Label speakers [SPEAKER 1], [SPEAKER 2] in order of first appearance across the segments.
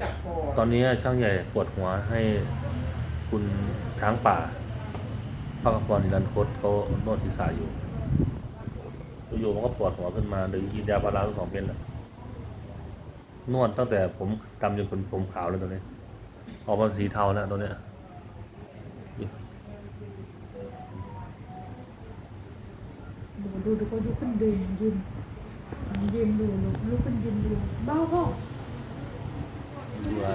[SPEAKER 1] จับคอ
[SPEAKER 2] ตอนนี้ช่างใหญ่ปวดหัวให้คุณช้างป่าพระกพรนิรันดร์คตเขานวดศีรษะอยู่อยู่ๆมันก็ปวดหัวขึ้นมาเลยกินยาพาราทั้งสองเป็นแล้วนวดตั้งแต่ผมดำจนเป็นผมขาวเลยตอนนี้ ออกมาสีเทาแล้วตอนเนี้ย
[SPEAKER 3] ดูดูดูเขาดูขึ้นยืนยืนยืนดูลูกลูกขึ้นยืนดูเบ้าพ่อ
[SPEAKER 2] ดูอะไร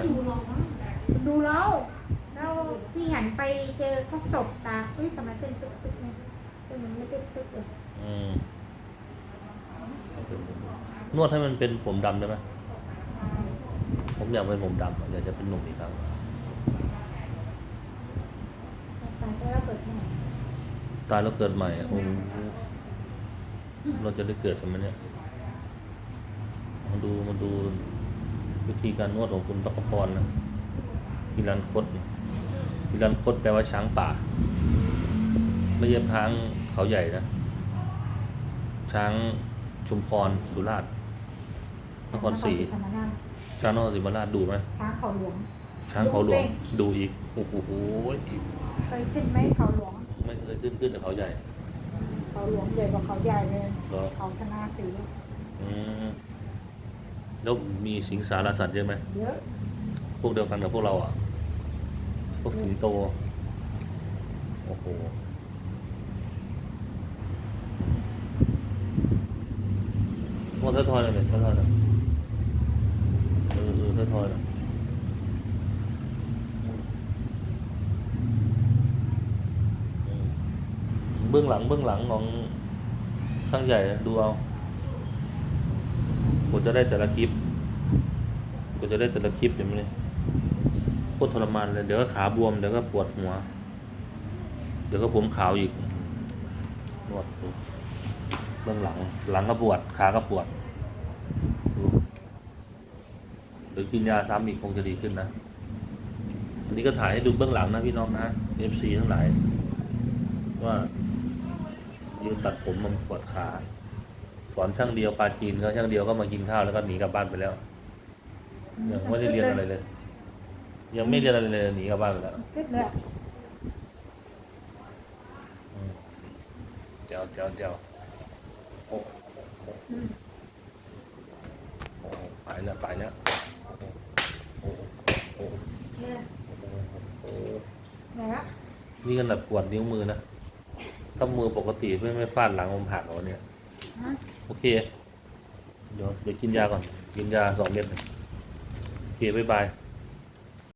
[SPEAKER 3] ดูแล้วแล้วพี่ หันไปเจอเขาศพตาเฮ้ยทำไมเต้นตึ๊กตึ๊กเนี่ยเต้นมันไม่เต้นตึ๊กเลย
[SPEAKER 2] อืมนวดให้มันเป็นผมดำได้ไหมผมอยากเป็นผมดำอะอยากจะเป็นหนุ่มอีกครั้ง
[SPEAKER 3] ตายไปแล้วเกิดที่ไหน
[SPEAKER 2] ตายแล้วเกิดใหม่อะโอ้โหเราจะได้เกิดกันไหมเนี่ยมาดูมาดูวิธีการนวดของคุณตะกพรนะพิรันคด พิรันคดแปลว่าช้างป่า ไม่ใช่ช้างเขาใหญ่นะ ช้างชุมพรสุราษฎร์นครศรี
[SPEAKER 3] ธรรมราช
[SPEAKER 2] ช้างนครศรีธรรมราชดูไหม
[SPEAKER 3] ช้างเขาหลวง
[SPEAKER 2] ช้างเขาหลวงดูอีกโอ้โห
[SPEAKER 3] เคยขึ้นไหมเขาหลวง
[SPEAKER 2] ไม่เคยขึ้นขึ้นแต่เขาใหญ่
[SPEAKER 3] เขาหลวงใหญ่กว่าเขาใหญ่เลย
[SPEAKER 2] เหรอ
[SPEAKER 3] เขาธนาสี
[SPEAKER 2] อืมแล้วมีสิงสารสัตว์เยอะไหม
[SPEAKER 3] เยอะ
[SPEAKER 2] พวกเดียวกันกับพวกเราอะ พวกสิงโต โอ้โห ว่าเธอทอยเลยเนี่ยเธอทอยเลยเออเออเธอทอยเลยเบื้องหลังเบื้องหลังของช่างใหญ่ดูเอาผมจะได้แต่ละคลิปผมจะได้แต่ละคลิปอย่างนี้ ตรทรมานเลย เดี๋ยวก็ขาบวม เดี๋ยวก็ปวดหัว เดี๋ยวก็ผมขาวอีกนวดเบื้องหลัง หลังก็ปวด ขาก็ปวดดูเดี๋ยวกินยาซ้ำอีกคงจะดีขึ้นนะ อันนี้ก็ถ่ายให้ดูเบื้องหลังนะพี่น้องนะ FC ทั้งหลาย ว่ายืนตัดผมมันปวดขา สอนช่างเดียวปลาจีนเขาช่างเดียวก็มากินข้าวแล้วก็หนีกลับบ้านไปแล้วยังไม่ได้เรียนอะไรเลย ยังไม่เรียนอะไรเลยหนีกลับบ้านไปแล้ว
[SPEAKER 3] ขึ้นเลย
[SPEAKER 2] อืมเจ้าเจ้าเจ้าโอ้โอ้
[SPEAKER 3] อืม
[SPEAKER 2] โอ้ไปแล้วไปแล้วโอ้โอ้
[SPEAKER 3] เนี่ย
[SPEAKER 2] โอ้
[SPEAKER 3] ไหนละ
[SPEAKER 2] นี่ขนาดปวดนิ้วมือนะ ถ้ามือปกติไม่ไม่ฟาดหลังผมหักเอาเนี่ย
[SPEAKER 3] ฮะ
[SPEAKER 2] โอเค เดี๋ยวเดี๋ยวกินยาก่อน กินยาสองเม็ดหนึ่งโอเค บ๊ายบาย
[SPEAKER 3] บ